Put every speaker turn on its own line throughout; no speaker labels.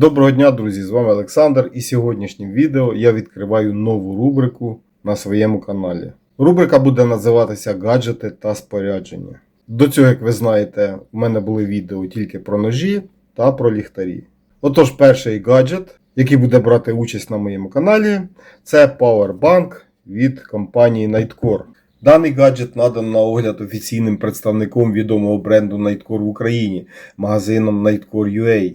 Доброго дня, друзі! З вами Олександр, і сьогоднішнім відео я відкриваю нову рубрику на своєму каналі. Рубрика буде називатися Гаджети та спорядження. До цього, як ви знаєте, у мене були відео тільки про ножі та про ліхтарі. Отож, перший гаджет, який буде брати участь на моєму каналі, це Powerbank від компанії Nightcore. Даний гаджет надан на огляд офіційним представником відомого бренду Nightcore в Україні, магазином Nightcore.ua.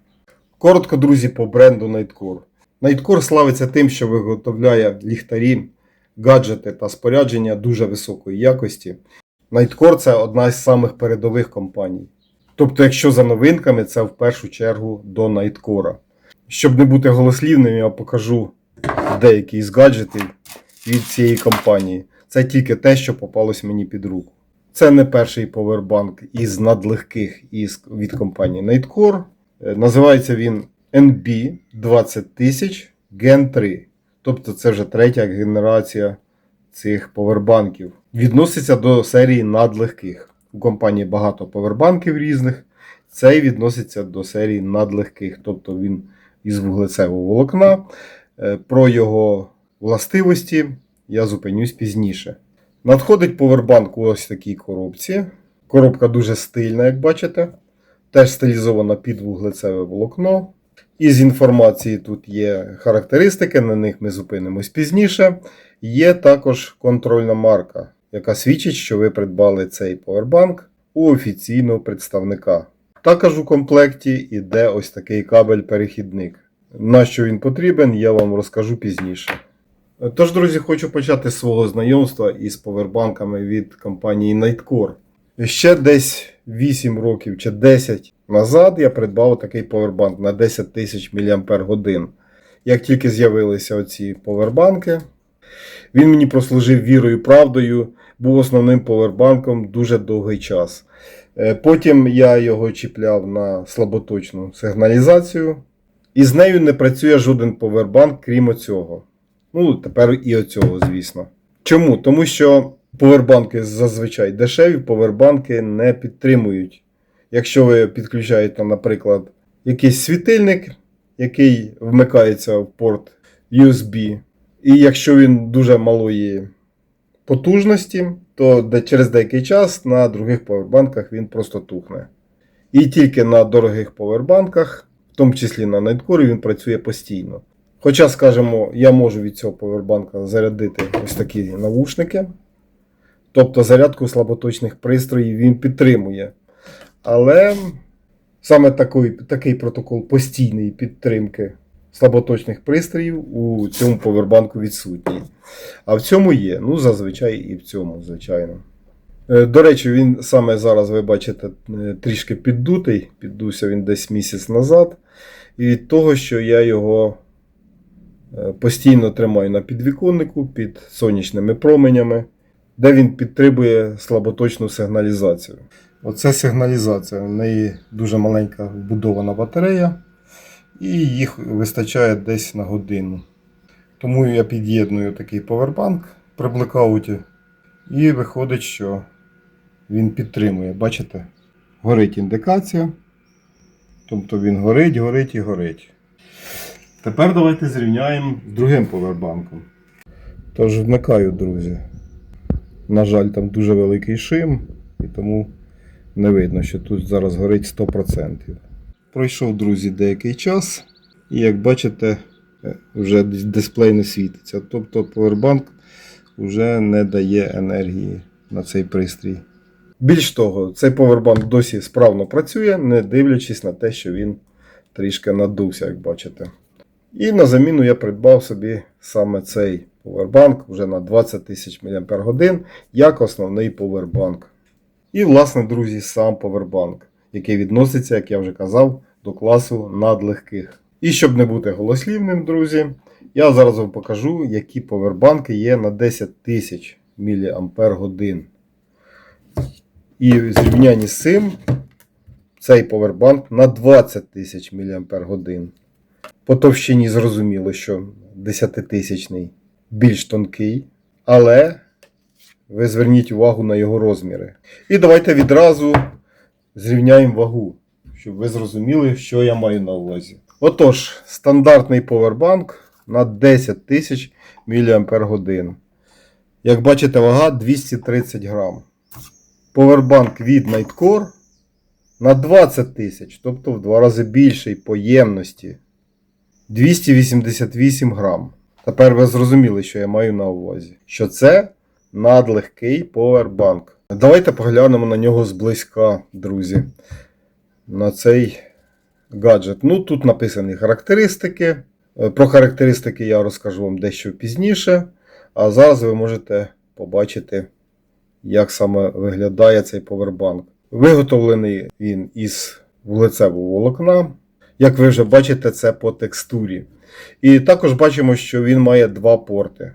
Коротко, друзі, по бренду Nightcore. Nightcore славиться тим, що виготовляє ліхтарі, гаджети та спорядження дуже високої якості. Nightcore це одна з самих передових компаній. Тобто, якщо за новинками, це в першу чергу до Nightcore. Щоб не бути голослівним, я покажу деякі з гаджетів від цієї компанії. Це тільки те, що попалось мені під руку. Це не перший повербанк із надлегких із, від компанії Nightcore. Е, Називається він NB 20000 Gen 3. Тобто це вже третя генерація цих повербанків. Відноситься до серії надлегких. У компанії багато повербанків різних. Цей відноситься до серії надлегких, тобто він із вуглецевого волокна. Е, Про його властивості я зупинюсь пізніше. Надходить повербанк у ось такій коробці. Коробка дуже стильна, як бачите. Теж стилізована під вуглецеве волокно. Із інформації тут є характеристики, на них ми зупинимось пізніше. Є також контрольна марка, яка свідчить, що ви придбали цей повербанк у офіційного представника. Також у комплекті йде ось такий кабель-перехідник. На що він потрібен, я вам розкажу пізніше. Тож, друзі, хочу почати свого знайомства із повербанками від компанії Nightcore. Ще десь 8 років чи 10 назад я придбав такий повербанк на 10 тисяч мАч. Як тільки з'явилися оці повербанки, він мені прослужив вірою правдою, був основним повербанком дуже довгий час. Е, Потім я його чіпляв на слаботочну сигналізацію, і з нею не працює жоден повербанк, крім оцього. Ну, тепер і оцього, звісно. Чому? Тому що повербанки зазвичай дешеві, повербанки не підтримують. Якщо ви підключаєте, наприклад, якийсь світильник, який вмикається в порт USB, і якщо він дуже малої потужності, то через деякий час на других повербанках він просто тухне. І тільки на дорогих повербанках, в тому числі на Nightcore, він працює постійно. Хоча, скажімо, я можу від цього повербанка зарядити ось такі навушники. Тобто зарядку слаботочних пристроїв він підтримує. Але саме такий, такий протокол постійної підтримки слаботочних пристроїв у цьому повербанку відсутній. А в цьому є. Ну, зазвичай і в цьому, звичайно. Е, До речі, він саме зараз, ви бачите, е, трішки піддутий. Піддувся він десь місяць назад. І від того, що я його е, постійно тримаю на підвіконнику під сонячними променями, де він підтримує слаботочну сигналізацію. Оце сигналізація. В неї дуже маленька вбудована батарея, і їх вистачає десь на годину. Тому я під'єдную такий повербанк при блекауті, і виходить, що він підтримує. Бачите? Горить індикація. Тобто він горить, горить і горить. Тепер давайте зрівняємо з другим повербанком. Тож вмикаю, друзі. На жаль, там дуже великий шим, і тому не видно, що тут зараз горить 100%. Пройшов, друзі, деякий час, і як бачите, е, вже дисплей не світиться. Тобто повербанк вже не дає енергії на цей пристрій. Більш того, цей повербанк досі справно працює, не дивлячись на те, що він трішки надувся, як бачите. І на заміну я придбав собі саме цей повербанк вже на 20 тисяч мАч як основний повербанк. І, власне, друзі, сам повербанк, який відноситься, як я вже казав, до класу надлегких. І щоб не бути голослівним, друзі, я зараз вам покажу, які повербанки є на 10 тисяч мАч. І в зрівнянні з цим цей повербанк на 20 тисяч мАч. По товщині зрозуміло, що 10-тисячний більш тонкий, але ви зверніть увагу на його розміри. І давайте відразу зрівняємо вагу, щоб ви зрозуміли, що я маю на увазі. Отож, стандартний повербанк на 10 тисяч мАч. Як бачите, вага 230 грам. Повербанк від Nightcore на 20 тисяч, тобто в два рази більший по ємності. 288 грам. Тепер ви зрозуміли, що я маю на увазі. Що це надлегкий повербанк. Давайте поглянемо на нього зблизька, друзі. На цей гаджет. Ну, тут написані характеристики. Е, Про характеристики я розкажу вам дещо пізніше. А зараз ви можете побачити, як саме виглядає цей повербанк. Виготовлений він із вуглецевого волокна. Як ви вже бачите, це по текстурі. І також бачимо, що він має два порти.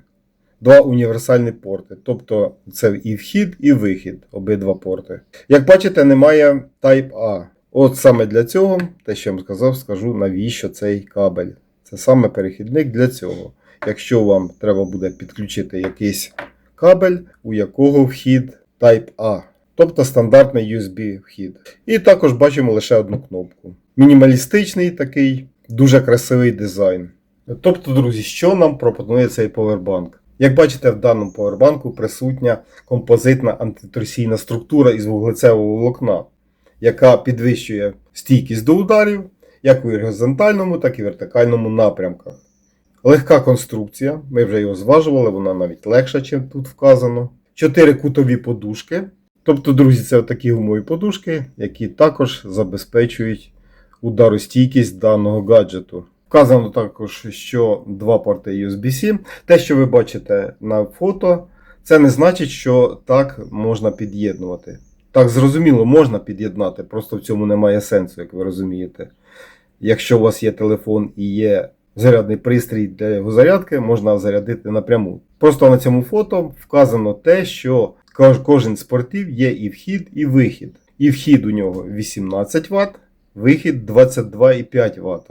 Два універсальні порти. Тобто це і вхід, і вихід, обидва порти. Як бачите, немає Type-A. От саме для цього, те, що я вам сказав, скажу, навіщо цей кабель. Це саме перехідник для цього. Якщо вам треба буде підключити якийсь кабель, у якого вхід Type-A, тобто стандартний USB вхід. І також бачимо лише одну кнопку. Мінімалістичний такий, дуже красивий дизайн. Тобто, друзі, що нам пропонує цей повербанк? Як бачите, в даному повербанку присутня композитна антиторсійна структура із вуглецевого волокна, яка підвищує стійкість до ударів як у горизонтальному, так і вертикальному напрямках. Легка конструкція, ми вже його зважували, вона навіть легша, ніж тут вказано. Чотири кутові подушки. Тобто, друзі, це такі гумові подушки, які також забезпечують ударостійкість даного гаджету. Вказано також, що два порти USB-C. Те, що ви бачите на фото, це не значить, що так можна під'єднувати. Так, зрозуміло, можна під'єднати, просто в цьому немає сенсу, як ви розумієте. Якщо у вас є телефон і є зарядний пристрій для його зарядки, можна зарядити напряму. Просто на цьому фото вказано те, що кожен з портів є і вхід, і вихід. І вхід у нього 18 Вт, вихід 22,5 Вт.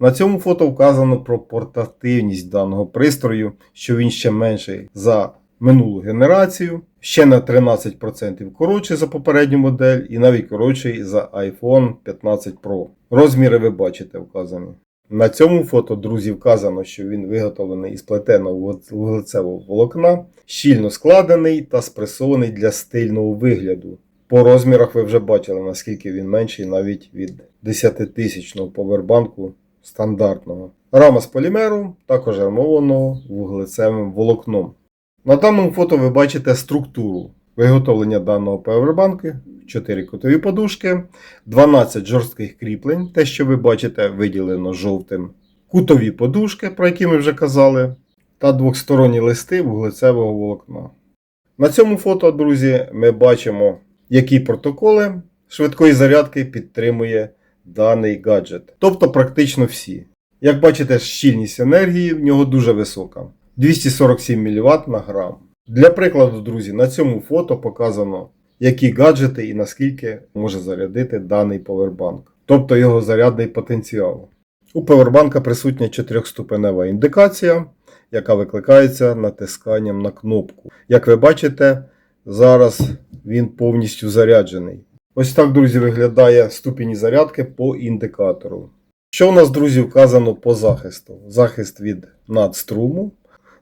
На цьому фото вказано про портативність даного пристрою, що він ще менший за минулу генерацію, ще на 13% коротший за попередню модель і навіть коротший за iPhone 15 Pro. Розміри ви бачите вказані. На цьому фото, друзі, вказано, що він виготовлений із плетеного вуглецевого волокна, щільно складений та спресований для стильного вигляду. По розмірах ви вже бачили, наскільки він менший навіть від 10-тисячного повербанку стандартного. Рама з полімеру, також армованого вуглецевим волокном. На даному фото ви бачите структуру виготовлення даного павербанку, 4 кутові подушки, 12 жорстких кріплень, те, що ви бачите, виділено жовтим, кутові подушки, про які ми вже казали, та двохсторонні листи вуглецевого волокна. На цьому фото, друзі, ми бачимо, які протоколи швидкої зарядки підтримує даний гаджет. Тобто практично всі. Як бачите, щільність енергії в нього дуже висока. 247 мВт на грам. Для прикладу, друзі, на цьому фото показано, які гаджети і наскільки може зарядити даний повербанк, тобто його зарядний потенціал. У повербанка присутня 4-ступенева індикація, яка викликається натисканням на кнопку. Як ви бачите, зараз він повністю заряджений. Ось так, друзі, виглядає ступені зарядки по індикатору. Що у нас, друзі, вказано по захисту? Захист від надструму,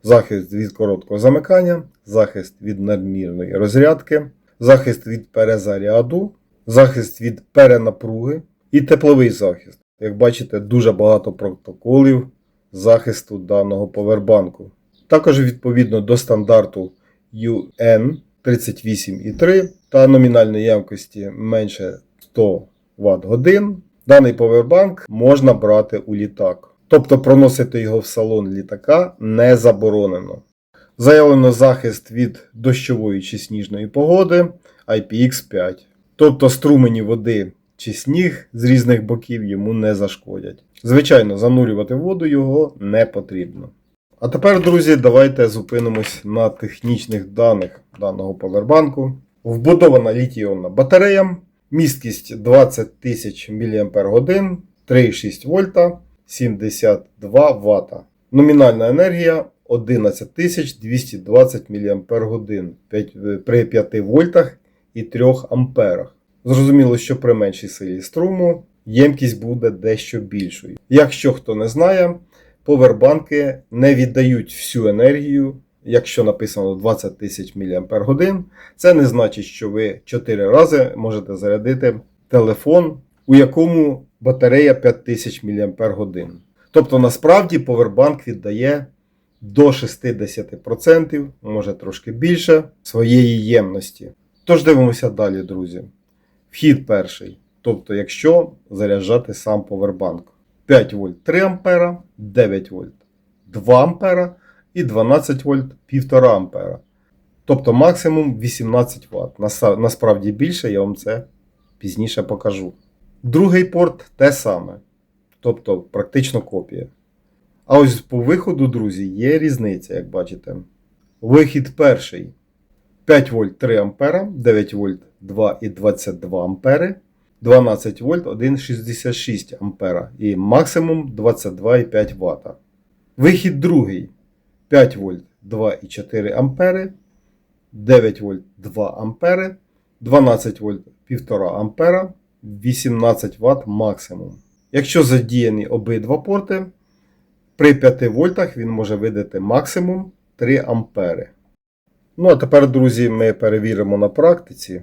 захист від короткого замикання, захист від надмірної розрядки, захист від перезаряду, захист від перенапруги і тепловий захист. Як бачите, дуже багато протоколів захисту даного повербанку. Також відповідно до стандарту UN 38,3 та номінальної ямкості менше 100 Вт годин. Даний повербанк можна брати у літак. Тобто проносити його в салон літака не заборонено. Заявлено захист від дощової чи сніжної погоди IPX5. Тобто струмені води чи сніг з різних боків йому не зашкодять. Звичайно, занурювати воду його не потрібно. А тепер, друзі, давайте зупинимось на технічних даних даного повербанку. Вбудована літіонна батарея, місткість 20 тисяч мАч, 3,6 вольта, 72 Вт. Номінальна енергія 11 220 мАч при 5 вольтах і 3 амперах. Зрозуміло, що при меншій силі струму ємкість буде дещо більшою. Якщо хто не знає, повербанки не віддають всю енергію, якщо написано 20 тисяч мАч, це не значить, що ви 4 рази можете зарядити телефон, у якому батарея 5000 мАч. Тобто, насправді повербанк віддає до 60%, може трошки більше своєї ємності. Тож дивимося далі, друзі. Вхід перший. Тобто, якщо заряджати сам повербанк. 5 вольт 3 ампера, 9 вольт 2 ампера і 12 вольт 1,5 ампера. Тобто максимум 18 Вт. Насправді більше, я вам це пізніше покажу. Другий порт те саме. Тобто практично копія. А ось по виходу, друзі, є різниця, як бачите. Вихід перший 5 вольт 3 ампера, 9 вольт 2,22 ампери, 12 вольт 1,66 ампера і максимум 22,5 Вт. Вихід другий 5 вольт 2,4 ампери, 9 вольт 2 ампери, 12 вольт 1,5 ампера, 18 Вт максимум. Якщо задіяні обидва порти, при 5 вольтах він може видати максимум 3 ампери. Ну а тепер, друзі, ми перевіримо на практиці,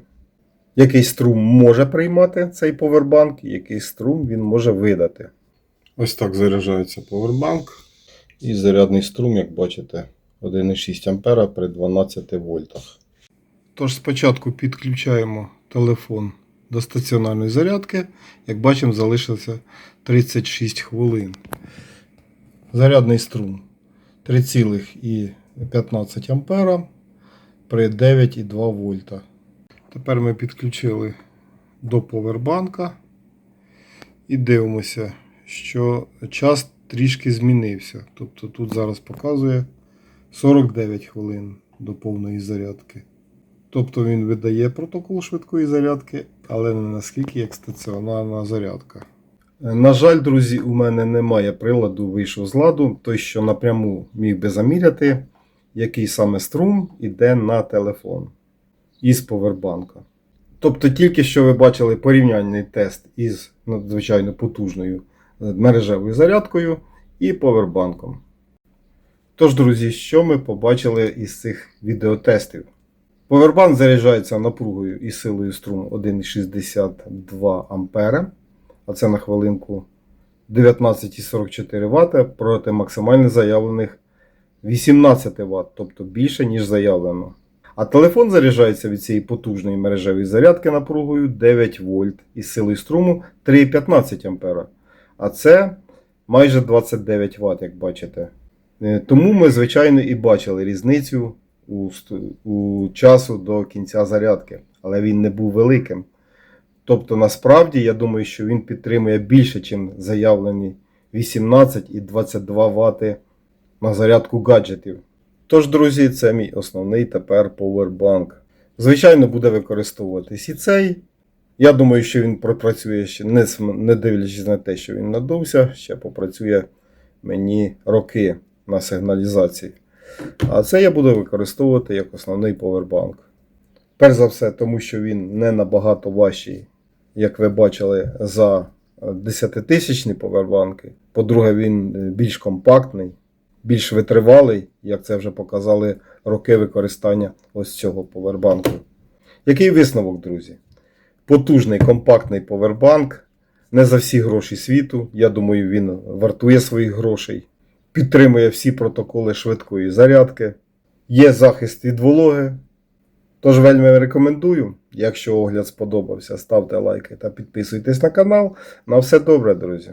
який струм може приймати цей повербанк і який струм він може видати. Ось так заряджається повербанк. І зарядний струм, як бачите, 1,6 ампера при 12 вольтах. Тож спочатку підключаємо телефон до стаціонарної зарядки. Як бачимо, залишилося 36 хвилин. Зарядний струм 3,15 ампера при 9,2 вольта. Тепер ми підключили до повербанка і дивимося, що час трішки змінився. Тобто тут зараз показує 49 хвилин до повної зарядки. Тобто він видає протокол швидкої зарядки, але не наскільки як стаціонарна зарядка. На жаль, друзі, у мене немає приладу, вийшов з ладу, той, що напряму міг би заміряти, який саме струм іде на телефон із повербанка. Тобто тільки що ви бачили порівняльний тест із надзвичайно потужною мережевою зарядкою і повербанком. Тож, друзі, що ми побачили із цих відеотестів? Повербанк заряджається напругою і силою струму 1,62 А, а це на хвилинку 19,44 Вт проти максимально заявлених 18 Вт, тобто більше, ніж заявлено. А телефон заряджається від цієї потужної мережевої зарядки напругою 9 вольт із силою струму 3,15 А. А це майже 29 Вт, як бачите. Е, Тому ми, звичайно, і бачили різницю у, у часу до кінця зарядки, але він не був великим. Тобто, насправді, я думаю, що він підтримує більше, ніж заявлені 18 і 22 Вт на зарядку гаджетів. Тож, друзі, це мій основний тепер Powerbank. Звичайно, буде використовуватись і цей. Я думаю, що він пропрацює ще, не, не дивлячись на те, що він надувся, ще попрацює мені роки на сигналізації. А це я буду використовувати як основний повербанк. Перш за все, тому що він не набагато важчий, як ви бачили, за 10-тисячні повербанки. По-друге, він е, більш компактний, більш витривалий, як це вже показали роки використання ось цього повербанку. Який висновок, друзі? Потужний компактний повербанк. Не за всі гроші світу. Я думаю, він вартує своїх грошей підтримує всі протоколи швидкої зарядки, є захист від вологи. Тож вельми рекомендую. Якщо огляд сподобався, ставте лайки та підписуйтесь на канал. На все добре, друзі!